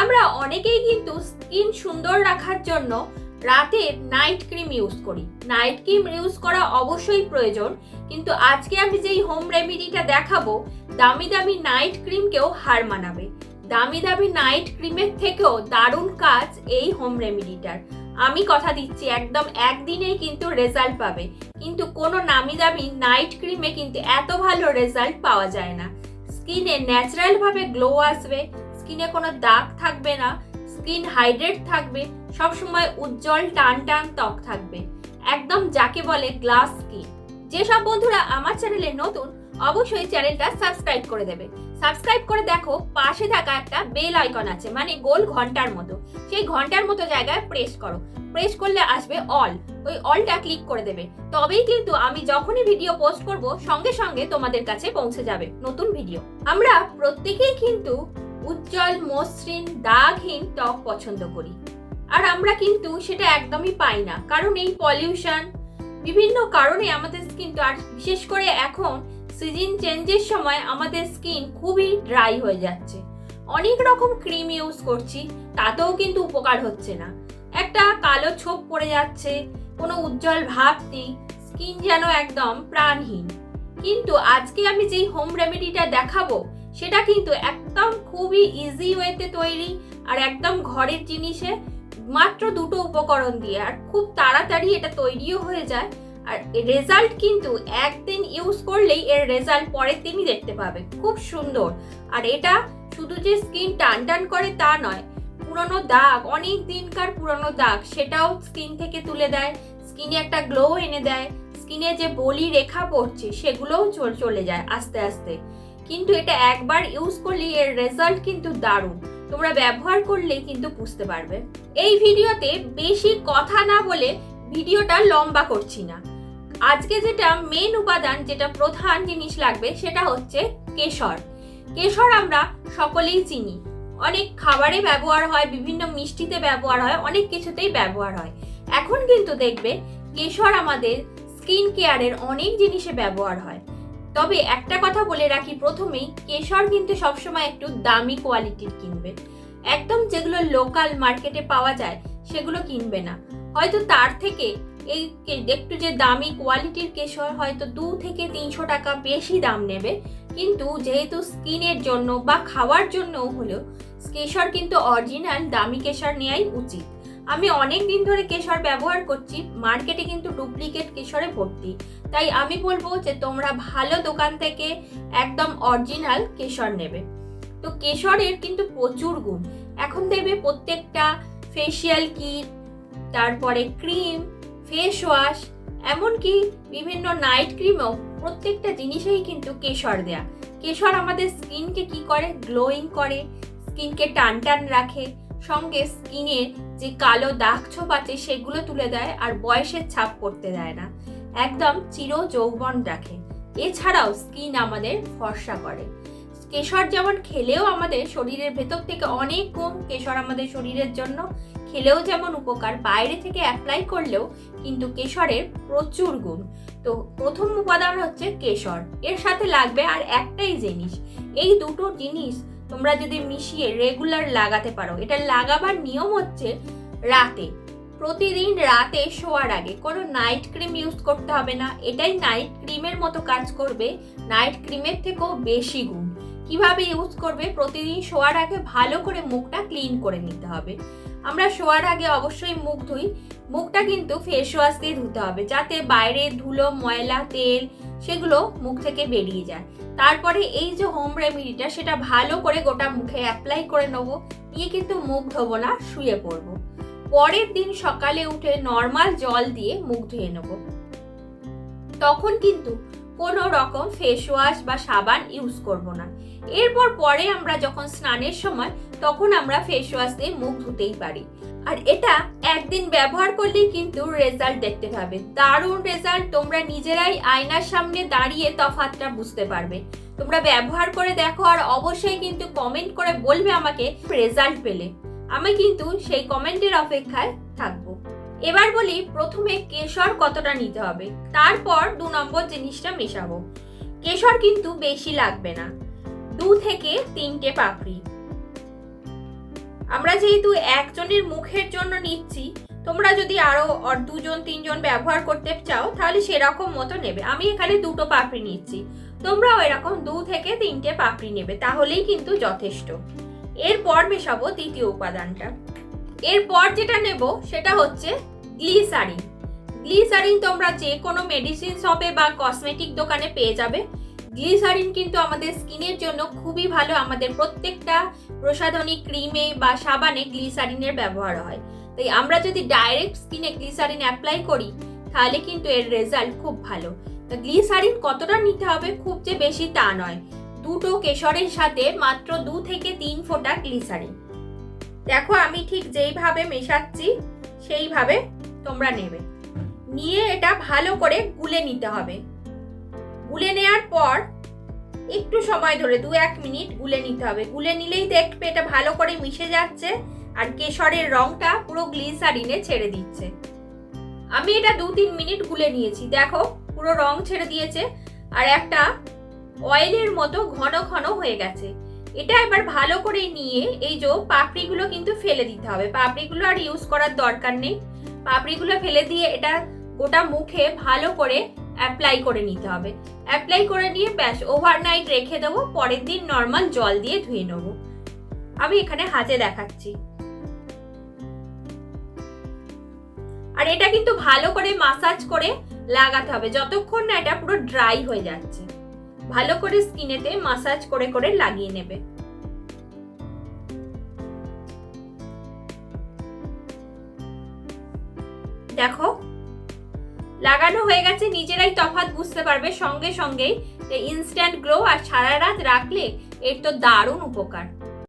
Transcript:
আমরা অনেকেই কিন্তু স্কিন সুন্দর রাখার জন্য রাতে নাইট ক্রিম ইউজ করি। নাইট ক্রিম ইউজ করা অবশ্যই প্রয়োজন, কিন্তু আজকে আমি যেই হোম রেমেডিটা দেখাবো, দামি দামি নাইট ক্রিমকেও হার মানাবে। দামি দামি নাইট ক্রিমের থেকেও দারুণ কাজ এই হোম রেমেডিটার আমি কথা দিচ্ছি, একদম একদিনেই কিন্তু রেজাল্ট পাবে। কিন্তু কোনো নামি দামি নাইট ক্রিমে কিন্তু এত ভালো রেজাল্ট পাওয়া যায় না। স্কিনে ন্যাচারাল ভাবে গ্লো আসবে স্কিনে কোনো দাগ থাকবে না, স্কিন হাইড্রেট থাকবে, সবসময় উজ্জ্বল টান টান ত্বক থাকবে। একদম যাকে বলে গ্লাস স্কিন। যেসব বন্ধুরা আমার চ্যানেলে নতুন, অবশ্যই চ্যানেলটা সাবস্ক্রাইব করে দেবে। সাবস্ক্রাইব করে দেখো, পাশে থাকা একটা বেল আইকন আছে মানে গোল ঘণ্টার মতো। সেই ঘণ্টার মতো জায়গায় প্রেস করো। প্রেস করলে আসবে অল। ওই অলটা ক্লিক করে দেবে। তবেই কিন্তু আমি যখনই ভিডিও পোস্ট করব, সঙ্গে সঙ্গে তোমাদের কাছে পৌঁছে যাবে নতুন ভিডিও। আমরা প্রত্যেকেই কিন্তু উজ্জ্বল, মসৃণ, দাগহীন ত্বক পছন্দ করি। আর আমরা কিন্তু সেটা একদমই পাই না, কারণ এই পলিউশন, বিভিন্ন কারণে আমাদের স্কিন তো আর বিশেষ করে এখন সিজন চেঞ্জের সময় আমাদের স্কিন খুবই ড্রাই হয়ে যাচ্ছে। অনেক রকম ক্রিম ইউজ করছি, তাতেও কিন্তু উপকার হচ্ছে না। একটা কালো ছোপ পড়ে যাচ্ছে, কোনো উজ্জ্বল ভাব নেই স্কিন যেন একদম প্রাণহীন। কিন্তু আজকে আমি যেই হোম রেমেডিটা দেখাবো সেটা কিন্তু একদম খুবই ইজি ওয়েতে তৈরি আর একদম ঘরের জিনিসে মাত্র দুটো উপকরণ দিয়ে আর খুব তাড়াতাড়ি এটা তৈরিও হয়ে যায়। আর রেজাল্ট কিন্তু একদিন ইউজ করলেই এর রেজাল্ট পরের দিনই দেখতে পাবে। খুব সুন্দর। আর এটা শুধু যে স্কিন টান টান করে তা নয়, পুরনো দাগ, অনেক দিনকার পুরনো দাগ, সেটাও স্কিন থেকে তুলে দেয় স্কিনে একটা গ্লো এনে দেয় স্কিনে যে বলি রেখা পড়ছে, সেগুলোও চল- যায় আস্তে আস্তে। কিন্তু এটা একবার ইউজ করলে এর রেজাল্ট কিন্তু দারুণ। তোমরা ব্যবহার করলে কিন্তু বুঝতে পারবে। এই ভিডিওতে বেশি কথা না বলে ভিডিওটা লম্বা করছি না। আজকে যেটা মেন উপাদান, যেটা প্রধান জিনিস লাগবে, সেটা হচ্ছে কেশর। কেশর আমরা সকলেই চিনি। অনেক খাবারে ব্যবহার হয়, বিভিন্ন মিষ্টিতে ব্যবহার হয়, অনেক কিছুতেই ব্যবহার হয়। এখন কিন্তু দেখবে, কেশর আমাদের স্কিন কেয়ারের অনেক জিনিসে ব্যবহার হয়। তবে একটা কথা বলে রাখি, প্রথমেই কেশর কিন্তু সবসময় একটু দামি কোয়ালিটির কিনবে। একদম যেগুলো লোকাল মার্কেটে পাওয়া যায়, সেগুলো কিনবে না। হয়তো তার থেকে এই একটু যে দামি কোয়ালিটির কেশর হয়তো দু থেকে তিনশো টাকা বেশি দাম নেবে। কিন্তু যেহেতু স্কিনের জন্য বা খাওয়ার জন্য হলেও, কেশর কিন্তু অরিজিনাল দামি কেশর নেওয়াই উচিত। আমি অনেক দিন ধরে কেশর ব্যবহার করছি, মার্কেটে কিন্তু ডুপ্লিকেট কেশরে ভর্তি। তাই আমি বলব যে তোমরা ভালো দোকান থেকে একদম অরিজিনাল কেশর নেবে। তো কেশরের কিন্তু প্রচুর গুণ। এখন দেখবে প্রত্যেকটা ফেসিয়াল কিট তারপরে ক্রিম ফেস ওয়াশ এমনকি বিভিন্ন নাইট ক্রিমও প্রত্যেকটা জিনিসেই কিন্তু কেশর দেয়া। কেশর আমাদের স্কিনকে কি করে? গ্লোয়িং করে স্কিনকে টান টান রাখে। সঙ্গে স্কিনের যে কালো দাগ ছোপ আছে সেগুলো তুলে দেয় আর বয়সের ছাপ পড়তে দেয় না। একদম চির যৌবন রাখে। এছাড়াও স্কিন আমাদের ফর্সা করে। কেশর যেমন খেলেও আমাদের শরীরের ভেতর থেকে অনেক গুণ কেশর আমাদের শরীরের জন্য খেলেও যেমন উপকার, বাইরে থেকে অ্যাপ্লাই করলেও কিন্তু কেশরের প্রচুর গুণ। তো প্রথম উপাদান হচ্ছে কেশর। এর সাথে লাগবে আর একটাই জিনিস। এই দুটো জিনিস তোমরা যদি মিশিয়ে রেগুলার লাগাতে পারো, এটা লাগাবার নিয়ম হচ্ছে রাতে। প্রতিদিন রাতে শোয়ার আগে। কোনো নাইট ক্রিম ইউজ করতে হবে না। এটাই নাইট ক্রিমের মতো কাজ করবে। নাইট ক্রিমের থেকেও বেশি গুণ। কীভাবে ইউজ করবে? প্রতিদিন শোয়ার আগে ভালো করে মুখটা ক্লিন করে নিতে হবে। আমরা শোয়ার আগে অবশ্যই মুখ ধুই। মুখটা কিন্তু ফেস ওয়াশ দিয়ে ধুতে হবে। যাতে বাইরে ধুলো, ময়লা, তেল সেগুলো মুখ থেকে বেরিয়ে যায়। তারপরে এই যে হোম রেমেডিটা সেটা ভালো করে গোটা মুখে অ্যাপ্লাই করে নেব, নিয়ে কিন্তু মুখ ধোবো না, শুয়ে পড়ব। পরের দিন সকালে উঠে নর্মাল জল দিয়ে মুখ ধুয়ে নেব। তখন কিন্তু কোনো রকম ফেস ওয়াশ বা সাবান ইউজ করব না। এরপর পরে আমরা যখন স্নানের সময়, তখন আমরা ফেস ওয়াশ দিয়ে মুখ ধুতেই পারি। আর এটা একদিন ব্যবহার করলেই কিন্তু রেজাল্ট দেখতে পাবে। দারুণ রেজাল্ট তোমরা নিজেরাই আয়নার সামনে দাঁড়িয়ে তফাতটা বুঝতে পারবে। তোমরা ব্যবহার করে দেখো আর অবশ্যই কিন্তু কমেন্ট করে বলবে আমাকে রেজাল্ট পেলে। আমি কিন্তু সেই কমেন্টের অপেক্ষায় থাকব। এবার বলি প্রথমে কেশর কতটা নিতে হবে? তারপর দু নম্বর জিনিসটা মেশাবো। কেশর কিন্তু বেশি লাগবে না। দু থেকে তিনটে পাপড়ি। আমরা যেহেতু একজনের মুখের জন্য নিচ্ছি, তোমরা যদি আরও অর- দুজন, তিনজন ব্যবহার করতে চাও, তাহলে সেরকম মতো নেবে। আমি এখানে দুটো পাপড়ি নিচ্ছি। তোমরাও এরকম দু থেকে তিনটে পাপড়ি নেবে, তাহলেই কিন্তু যথেষ্ট। এরপর মেশাবো তৃতীয় উপাদানটা। এরপর যেটা নেব, সেটা হচ্ছে গ্লিসারিন। গ্লিসারিন তোমরা যে কোনো মেডিসিন শপে বা কসমেটিক দোকানে পেয়ে যাবে। গ্লিসারিন কিন্তু আমাদের স্কিনের জন্য খুবই ভালো। আমাদের প্রত্যেকটা প্রসাধনী ক্রিমে বা সাবানে গ্লিসারিনের ব্যবহার হয়। তাই আমরা যদি ডাইরেক্ট স্কিনে গ্লিসারিন অ্যাপ্লাই করি, তাহলে কিন্তু এর রেজাল্ট খুব ভালো। তো গ্লিসারিন কতটা নিতে হবে? খুব যে বেশি তা নয়। দুটো কেশরের সাথে মাত্র দু থেকে তিন ফোঁটা গ্লিসারিন। দেখো আমি ঠিক যেইভাবে মেশাচ্ছি, সেইভাবে তোমরা নেবে। নিয়ে এটা ভালো করে গুলে নিতে হবে। একটু সময় ধরে, দু এক মিনিট গুলে নিতে হবে। গুলে নিলেই দেখবে এটা ভালো করে মিশে যাচ্ছে, আর কেশরের রংটা পুরো গ্লিসারিনে ছেড়ে দিচ্ছে। আমি এটা দু তিন মিনিট গুলে নিয়েছি, দেখো, পুরো রং ছেড়ে দিয়েছে, আর একটা অয়েলের মতো ঘন ঘন হয়ে গেছে। এটা এবার ভালো করে নিয়ে এই যে পাপড়িগুলো কিন্তু ফেলে দিতে হবে। পাপড়িগুলো আর ইউজ করার দরকার নেই। পাপড়িগুলো ফেলে দিয়ে এটা গোটা মুখে ভালো করে অ্যাপ্লাই করে নিতে হবে। অ্যাপ্লাই করে নিয়ে ব্যাস ওভারনাইট রেখে দেবো, পরের দিন নর্মাল জল দিয়ে ধুয়ে নেব। আমি এখানে হাতে দেখাচ্ছি। আর এটা কিন্তু ভালো করে মাসাজ করে লাগাতে হবে। যতক্ষণ না এটা পুরো ড্রাই হয়ে যাচ্ছে। ভালো করে স্কিনেতে মাসাজ করে করে লাগিয়ে নেবে। দেখো লাগানো হয়ে গেছে, নিজেরাই তফাৎ বুঝতে পারবে। সঙ্গে সঙ্গেই ইনস্ট্যান্ট গ্লো আর সারা রাত রাখলে এর তো দারুণ উপকার।